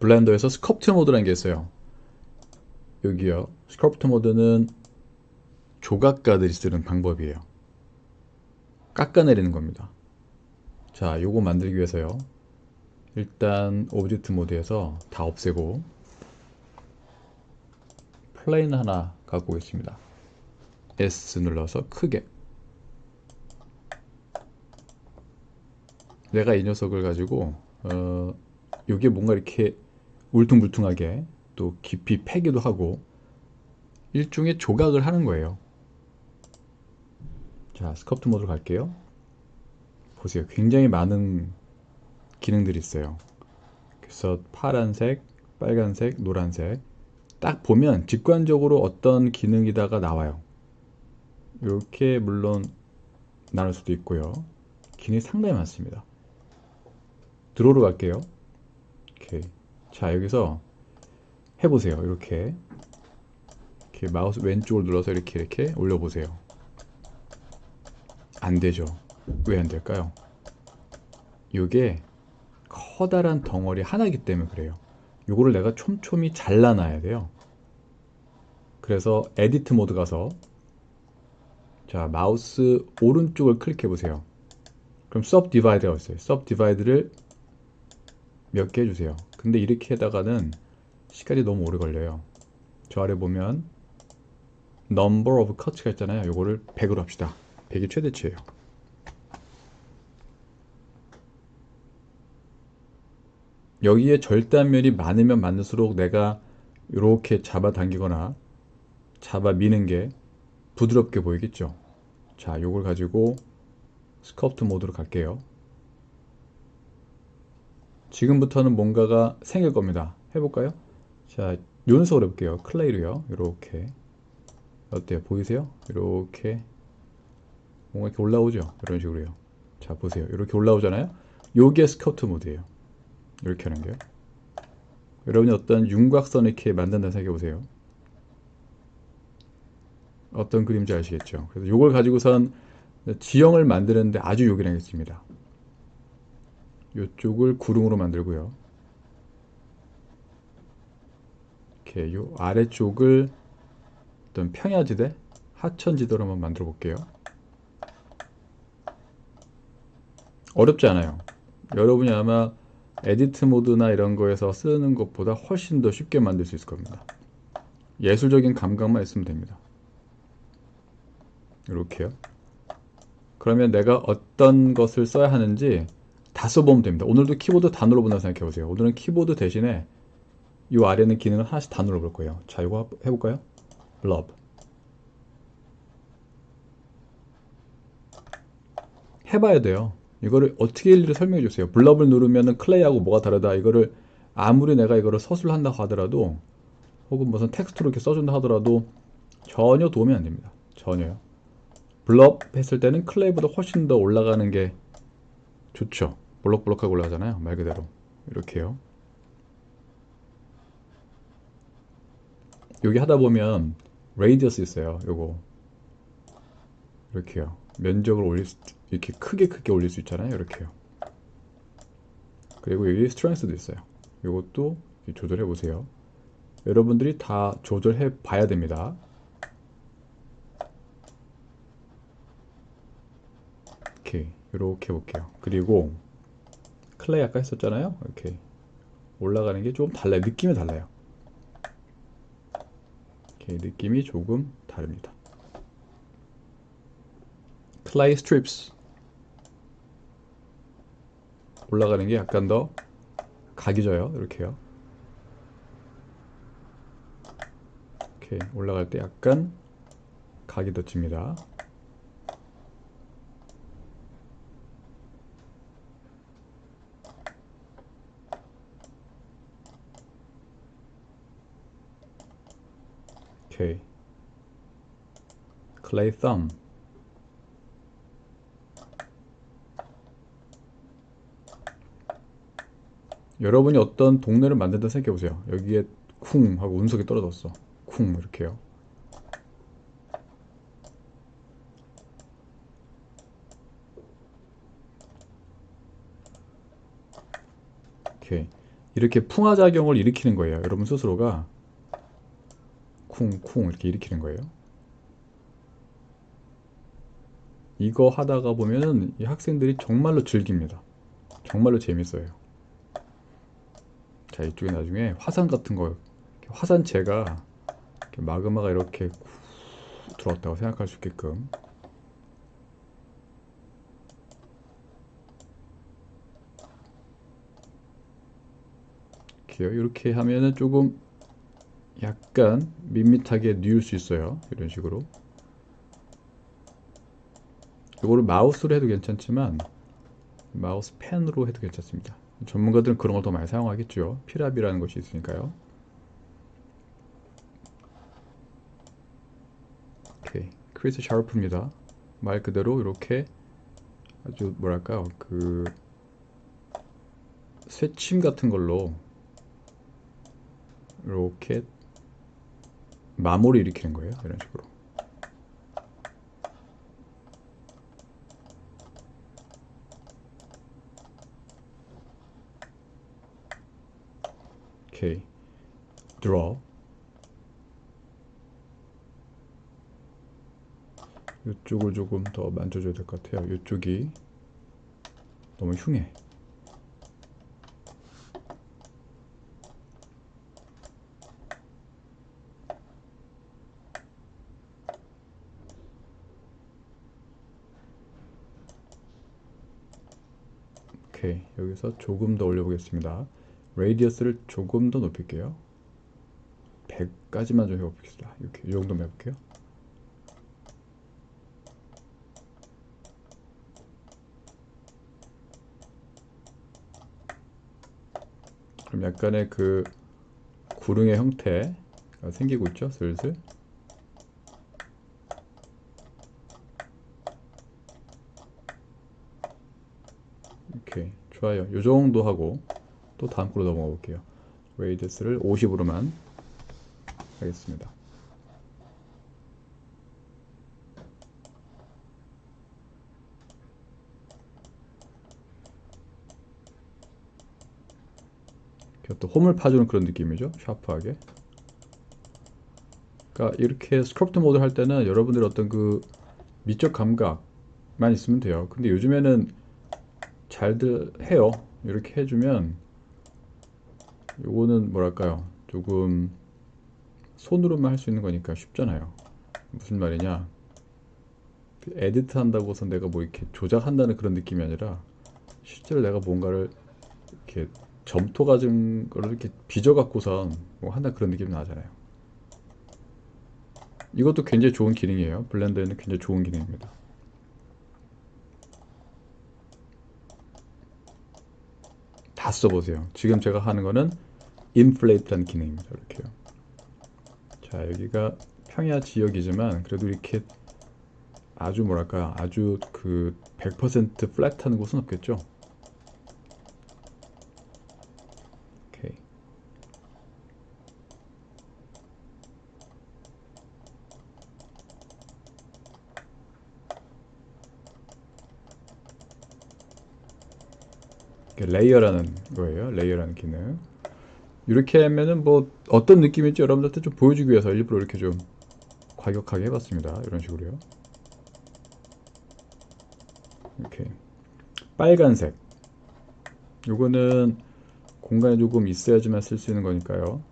블렌더에서 스컬프트 모드라는 게 있어요. 여기요. 스컬프트 모드는 조각가들이 쓰는 방법이에요. 깎아내리는 겁니다. 자, 요거 만들기 위해서요. 일단 오브젝트 모드에서 다 없애고 플레인 하나 갖고 오겠습니다. S 눌러서 크게 내가 이 녀석을 가지고 어, 요게 뭔가 이렇게 울퉁불퉁하게 또 깊이 패기도 하고 일종의 조각을 하는 거예요. 자, 스컵트 모드로 갈게요. 보세요. 굉장히 많은 기능들이 있어요. 그래서 파란색, 빨간색, 노란색 딱 보면 직관적으로 어떤 기능이다가 나와요. 이렇게 물론 나눌 수도 있고요. 기능이 상당히 많습니다. 드로우로 갈게요. 오케이. 자, 여기서 해보세요. 이렇게. 이렇게 마우스 왼쪽을 눌러서 이렇게 이렇게 올려보세요. 안 되죠. 왜 안 될까요? 이게 커다란 덩어리 하나이기 때문에 그래요. 요거를 내가 촘촘히 잘라놔야 돼요. 그래서 에디트 모드 가서 자 마우스 오른쪽을 클릭해 보세요. 그럼 sub divide가 있어요. sub divide를 몇 개 해주세요. 근데 이렇게 해다가는 시간이 너무 오래 걸려요. 저 아래 보면 number of cuts가 있잖아요. 요거를 100으로 합시다. 100이 최대치예요. 여기에 절단면이 많으면 많을수록 내가 이렇게 잡아당기거나 잡아 미는 게 부드럽게 보이겠죠. 자, 요걸 가지고 스커프트 모드로 갈게요. 지금부터는 뭔가가 생길 겁니다. 해볼까요? 자, 연속으로 해볼게요. 클레이로요. 이렇게 어때요? 보이세요? 이렇게 뭔가 이렇게 올라오죠? 이런 식으로요. 자, 보세요. 이렇게 올라오잖아요? 요게 스커프트 모드예요. 이렇게 하는 게요. 여러분이 어떤 윤곽선을 이렇게 만든다 생각해 보세요. 어떤 그림인지 아시겠죠? 그래서 이걸 가지고선 지형을 만드는데 아주 요긴하겠습니다. 이쪽을 구름으로 만들고요. 이렇게 요 아래쪽을 어떤 평야지대, 하천지대로 한번 만들어 볼게요. 어렵지 않아요. 여러분이 아마 에디트 모드나 이런 거에서 쓰는 것보다 훨씬 더 쉽게 만들 수 있을 겁니다. 예술적인 감각만 있으면 됩니다. 이렇게요. 그러면 내가 어떤 것을 써야 하는지 다 써보면 됩니다. 오늘도 키보드 다 눌러본다고 생각해 보세요. 오늘은 키보드 대신에 이 아래 있는 기능을 하나씩 다 눌러볼 거예요. 자, 이거 해볼까요? blob. 해봐야 돼요. 이거를 어떻게 일일이 설명해 주세요. 블럽을 누르면은 클레이하고 뭐가 다르다. 이거를 아무리 내가 이거를 서술을 한다고 하더라도 혹은 무슨 텍스트로 이렇게 써준다 하더라도 전혀 도움이 안 됩니다. 전혀요. 블럽 했을 때는 클레이보다 훨씬 더 올라가는 게 좋죠. 볼록볼록하게 올라가잖아요. 말 그대로. 이렇게요. 여기 하다 보면 레이디어스 있어요. 요거. 이렇게요. 면적을 올릴 수, 이렇게 크게 크게 올릴 수 있잖아요. 이렇게요. 그리고 여기 스트렝스도 있어요. 이것도 조절해 보세요. 여러분들이 다 조절해 봐야 됩니다. 이렇게 이렇게 볼게요. 그리고 클레이 아까 했었잖아요. 이렇게 올라가는 게좀 달라요. 느낌이 달라요. 이렇게 느낌이 조금 다릅니다. 클레이 스트립스 올라가는 게 약간 더 각이 져요. 이렇게요. 이렇게 올라갈 때 약간 각이 더 집니다. 오케이. 클레이 썸. 여러분이 어떤 동네를 만든다 생각해 보세요. 여기에 쿵 하고 운석이 떨어졌어. 쿵 이렇게요. 오케이. 이렇게 풍화작용을 일으키는 거예요. 여러분 스스로가 쿵쿵 이렇게 일으키는 거예요. 이거 하다가 보면은 이 학생들이 정말로 즐깁니다. 정말로 재밌어요. 자, 이쪽에 나중에 화산 같은 거, 화산재가 마그마가 이렇게 들어왔다고 생각할 수 있게끔. 이렇게 하면은 조금 약간 밋밋하게 뉘울 수 있어요. 이런 식으로. 이거를 마우스로 해도 괜찮지만 마우스 펜으로 해도 괜찮습니다. 전문가들은 그런 걸 더 많이 사용하겠죠. 피랍이라는 것이 있으니까요. 오케이. 크리스 샤르프입니다. 말 그대로 이렇게 아주 뭐랄까요. 그 쇠침 같은 걸로 이렇게 마모를 일으키는 거예요. 이런 식으로. 오케이. draw. 이쪽을 조금 더 만져줘야 될 것 같아요. 이쪽이 너무 흉해. 오케이. 여기서 조금 더 올려보겠습니다. 레디어스를 조금 더 높일게요. 100까지만 좀 해봅시다. 이렇게 이 정도만 해볼게요. 그럼 약간의 그 구릉의 형태가 생기고 있죠, 슬슬. 오케이, 좋아요. 요 정도 하고 또 다음 거로 넘어가 볼게요. 레이디스를 50으로만 하겠습니다. 또 홈을 파주는 그런 느낌이죠. 샤프하게. 그러니까 이렇게 스크럽트 모드 할 때는 여러분들 어떤 그 미적 감각만 있으면 돼요. 근데 요즘에는 잘들 해요. 이렇게 해주면 요거는 뭐랄까요? 조금 손으로만 할 수 있는 거니까 쉽잖아요. 무슨 말이냐? 에디트 한다고 해서 내가 뭐 이렇게 조작한다는 그런 느낌이 아니라 실제로 내가 뭔가를 이렇게 점토 가진 거를 이렇게 빚어 갖고선 뭐 한다 그런 느낌이 나잖아요. 이것도 굉장히 좋은 기능이에요. 블렌더에는 굉장히 좋은 기능입니다. 다 써보세요. 지금 제가 하는 거는 인플레이트라는 기능입니다. 이렇게요. 자, 여기가 평야 지역이지만 그래도 이렇게 아주 뭐랄까 아주 그 100% 플랫한 곳은 없겠죠. 오케이. 레이어라는 거예요. 레이어라는 기능. 이렇게 하면은 뭐 어떤 느낌일지 여러분들한테 좀 보여주기 위해서 일부러 이렇게 좀 과격하게 해봤습니다. 이런 식으로요. 이렇게 빨간색. 요거는 공간이 조금 있어야지만 쓸 수 있는 거니까요.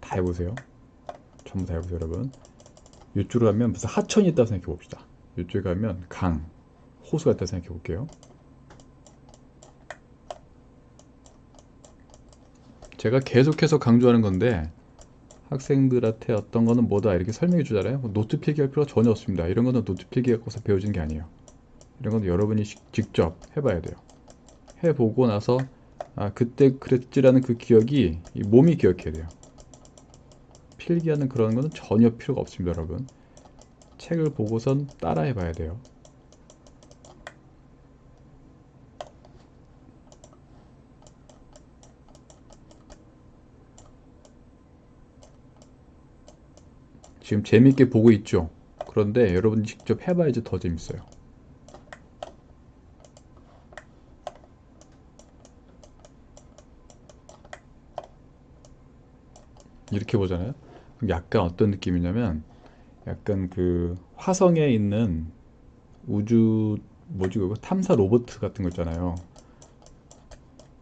다 해보세요. 전부 다 해보세요, 여러분. 이쪽으로 가면 무슨 하천이 있다고 생각해 봅시다. 이쪽에 가면 강, 호수가 있다고 생각해 볼게요. 제가 계속해서 강조하는 건데 학생들한테 어떤 거는 뭐다 이렇게 설명해 주잖아요. 뭐 노트 필기할 필요가 전혀 없습니다. 이런 거는 노트 필기 갖고서 배워지는 게 아니에요. 이런 건 여러분이 직접 해봐야 돼요. 해보고 나서 아 그때 그랬지라는 그 기억이 몸이 기억해야 돼요. 필기하는 그런 거는 전혀 필요가 없습니다, 여러분. 책을 보고선 따라 해 봐야 돼요. 지금 재밌게 보고 있죠. 그런데 여러분 직접 해봐야지 더 재밌어요. 이렇게 보잖아요. 그럼 약간 어떤 느낌이냐면 약간 그 화성에 있는 우주 뭐지 그거 탐사 로봇 같은 거 있잖아요.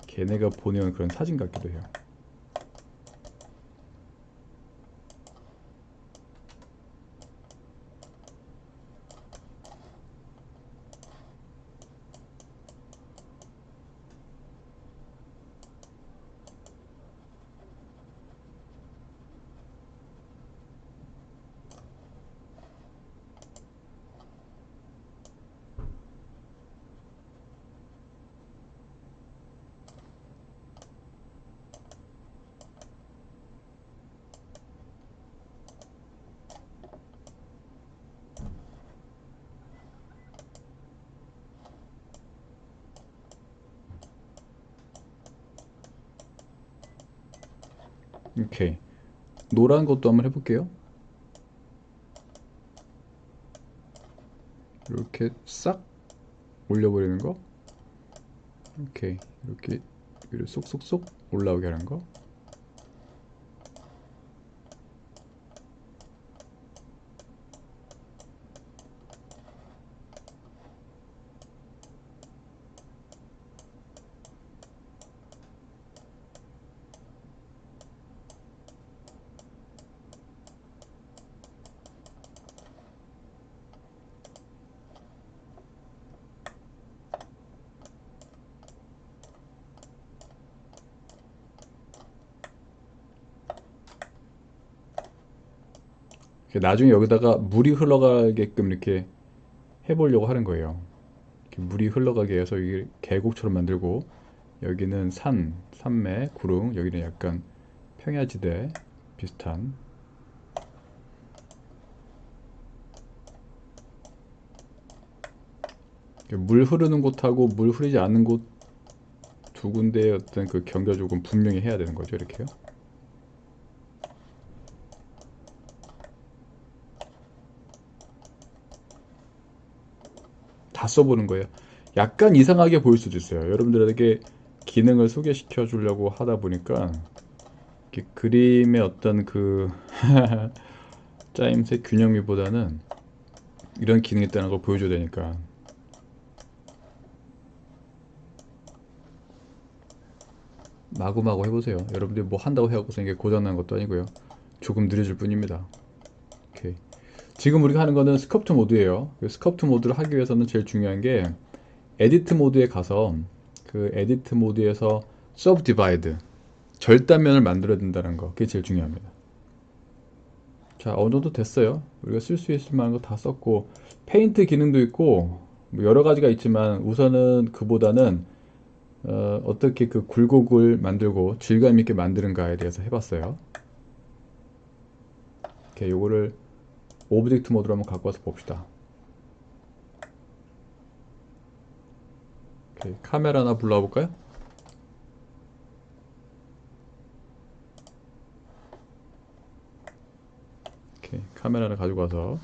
걔네가 보내온 그런 사진 같기도 해요. 오케이. 노란 것도 한번 해볼게요. 이렇게 싹 올려버리는 거. 오케이. 이렇게 위로 쏙쏙쏙 올라오게 하는 거. 나중에 여기다가 물이 흘러가게끔 이렇게 해보려고 하는 거예요. 물이 흘러가게 해서 이게 계곡처럼 만들고 여기는 산, 산맥, 구릉, 여기는 약간 평야지대 비슷한 물 흐르는 곳하고 물 흐르지 않는 곳 두 군데의 어떤 그 경계 조금 분명히 해야 되는 거죠, 이렇게요. 다 써보는 거예요. 약간 이상하게 보일 수도 있어요. 여러분들에게 기능을 소개시켜 주려고 하다 보니까 그림의 어떤 그 짜임새 균형미보다는 이런 기능이 있다는 걸 보여줘야 되니까 마구마구 해보세요. 여러분들이 뭐 한다고 해갖고서 이게 고장난 것도 아니고요. 조금 느려질 뿐입니다. 지금 우리가 하는 거는 스커프트 모드예요. 그 스커프트 모드를 하기 위해서는 제일 중요한 게 에디트 모드에 가서 그 에디트 모드에서 서브 디바이드 절단면을 만들어야 된다는 거 그게 제일 중요합니다. 자 어느 정도 됐어요. 우리가 쓸 수 있을 만한 거 다 썼고 페인트 기능도 있고 뭐 여러 가지가 있지만 우선은 그보다는 어, 어떻게 그 굴곡을 만들고 질감 있게 만드는가에 대해서 해봤어요. 이렇게 요거를 오브젝트 모드로 한번 갖고 와서 봅시다. 오케이, 카메라 하나 불러볼까요? 오케이, 카메라를 가지고 와서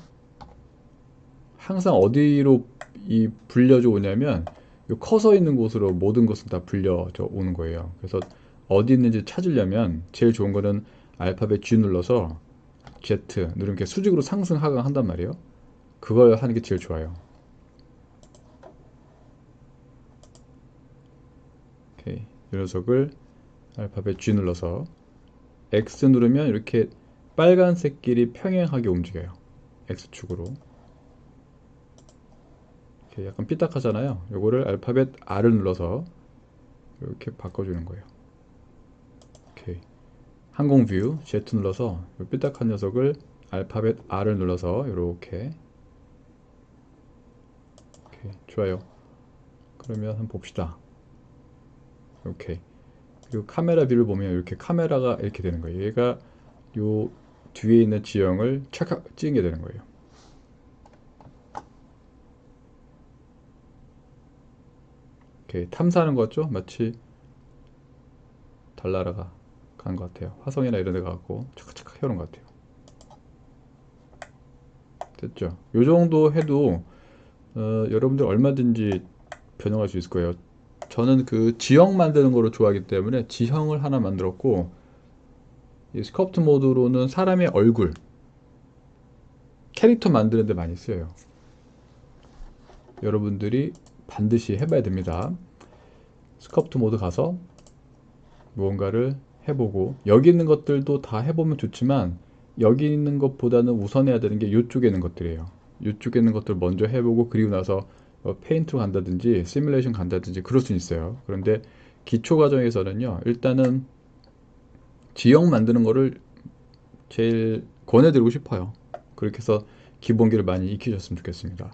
항상 어디로 이 불려져 오냐면 이 커서 있는 곳으로 모든 것은 다 불려져 오는 거예요. 그래서 어디 있는지 찾으려면 제일 좋은 거는 알파벳 G 눌러서 Z 누르면 이렇게 수직으로 상승 하강 한단 말이에요. 그걸 하는 게 제일 좋아요. 오케이. 이 녀석을 알파벳 G 눌러서 X 누르면 이렇게 빨간색 길이 평행하게 움직여요. X축으로. 이렇게 약간 삐딱하잖아요. 요거를 알파벳 R을 눌러서 이렇게 바꿔주는 거예요. 오케이. 항공 뷰 Z 눌러서 이 삐딱한 녀석을 알파벳 R을 눌러서 이렇게. 좋아요. 그러면 한번 봅시다. 오케이 그리고 카메라 뷰를 보면 이렇게 카메라가 이렇게 되는 거예요. 얘가 요 뒤에 있는 지형을 착각 찍게 되는 거예요. 오케이 탐사하는 것 같죠? 마치 달나라가 가는 것 같아요. 화성이나 이런 데 가고 착착착 해오는 것 같아요. 됐죠? 요 정도 해도 어, 여러분들 얼마든지 변형할 수 있을 거예요. 저는 그 지형 만드는 거를 좋아하기 때문에 지형을 하나 만들었고 이 스culpt 모드로는 사람의 얼굴, 캐릭터 만드는 데 많이 쓰여요. 여러분들이 반드시 해봐야 됩니다. 스culpt 모드 가서 무언가를 해보고 여기 있는 것들도 다 해보면 좋지만 여기 있는 것보다는 우선해야 되는 게 이쪽에 있는 것들이에요. 이쪽에 있는 것들 먼저 해보고 그리고 나서 어, 페인트로 간다든지 시뮬레이션 간다든지 그럴 수 있어요. 그런데 기초 과정에서는요. 일단은 지형 만드는 거를 제일 권해드리고 싶어요. 그렇게 해서 기본기를 많이 익히셨으면 좋겠습니다.